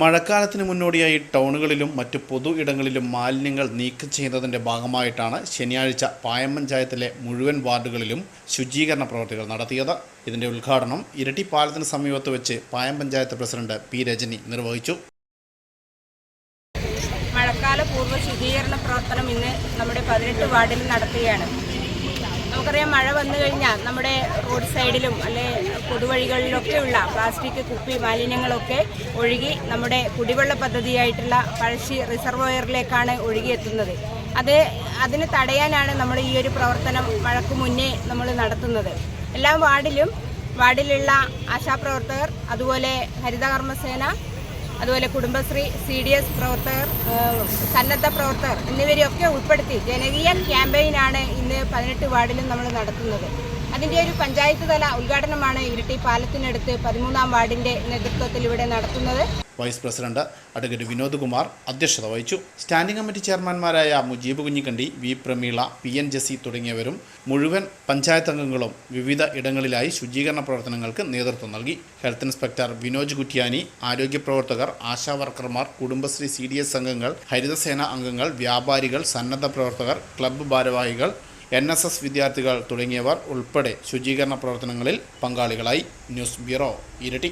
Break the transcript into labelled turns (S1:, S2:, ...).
S1: മഴക്കാലത്തിന് മുന്നോടിയായി ടൗണുകളിലും മറ്റു പൊതു ഇടങ്ങളിലും മാലിന്യങ്ങൾ നീക്കം ചെയ്യുന്നതിന്റെ ഭാഗമായിട്ടാണ് ശനിയാഴ്ച പായം പഞ്ചായത്തിലെ മുഴുവൻ വാർഡുകളിലും ശുചീകരണ പ്രവർത്തികൾ നടത്തിയത്. ഇതിന്റെ ഉദ്ഘാടനം ഇരട്ടി പാലത്തിന് സമീപത്ത് വെച്ച് പായം പഞ്ചായത്ത് പ്രസിഡന്റ് പി രജനി നിർവഹിച്ചു.
S2: മഴക്കാല പൂർവ ശുചീകരണ പ്രവർത്തനം ഇന്ന് നമ്മുടെ പതിനെട്ട് വാർഡിൽ നടത്തുകയാണ് നമുക്കറിയാം മഴ വന്നു കഴിഞ്ഞാൽ നമ്മുടെ റോഡ് സൈഡിലും അല്ലെ പൊതുവഴികളിലൊക്കെയുള്ള പ്ലാസ്റ്റിക് കുപ്പി മാലിന്യങ്ങളൊക്കെ ഒഴുകി നമ്മുടെ കുടിവെള്ള പദ്ധതിയായിട്ടുള്ള പഴശ്ശി റിസർവോയറിലേക്കാണ് ഒഴുകിയെത്തുന്നത്. അത് അതിന് തടയാനാണ് നമ്മൾ ഈ ഒരു പ്രവർത്തനം മഴക്ക് മുന്നേ നമ്മൾ നടത്തുന്നത്. എല്ലാ വാർഡിലും വാർഡിലുള്ള ആശാപ്രവർത്തകർ അതുപോലെ ഹരിതകർമ്മസേന അതുപോലെ കുടുംബശ്രീ സി ഡി എസ് പ്രവർത്തകർ സന്നദ്ധ പ്രവർത്തകർ എന്നിവരെയൊക്കെ ഉൾപ്പെടുത്തി ജനകീയ ക്യാമ്പയിനാണ് ഇന്ന് പതിനെട്ട് വാർഡിലും നമ്മൾ നടത്തുന്നത്. അതിന്റെ ഒരു പഞ്ചായത്ത് തല ഉദ്ഘാടനമാണ് ഇരട്ടി പാലത്തിനടുത്ത് പതിമൂന്നാം വാർഡിന്റെ നേതൃത്വത്തിൽ ഇവിടെ നടത്തുന്നത്.
S1: Vice president advocate Vinod Kumar അധ്യക്ഷത വഹിച്ചു. Standing committee ചെയർമാൻമാരായ Mujeeb Kunhikkandi V Prameela P N Jessy തുടങ്ങിയവരും മുഴുവൻ പഞ്ചായത്ത് അംഗങ്ങളും വിവിധ ഇടങ്ങളിലായി ശുചീകരണ പ്രവർത്തനങ്ങൾക്ക് നേതൃത്വം നൽകി. ഹെൽത്ത് ഇൻസ്പെക്ടർ വിനോജ് കുറ്റ്യാനി ആരോഗ്യ പ്രവർത്തകർ ആശാ വർക്കർമാർ കുടുംബശ്രീ സി ഡി എസ് അംഗങ്ങൾ ഹരിതസേന അംഗങ്ങൾ വ്യാപാരികൾ സന്നദ്ധ പ്രവർത്തകർ ക്ലബ്ബ് ഭാരവാഹികൾ എൻ എസ് എസ് വിദ്യാർത്ഥികൾ തുടങ്ങിയവർ ഉൾപ്പെടെ ശുചീകരണ പ്രവർത്തനങ്ങളിൽ പങ്കാളികളായി. ന്യൂസ് ബ്യൂറോ ഇരട്ടി.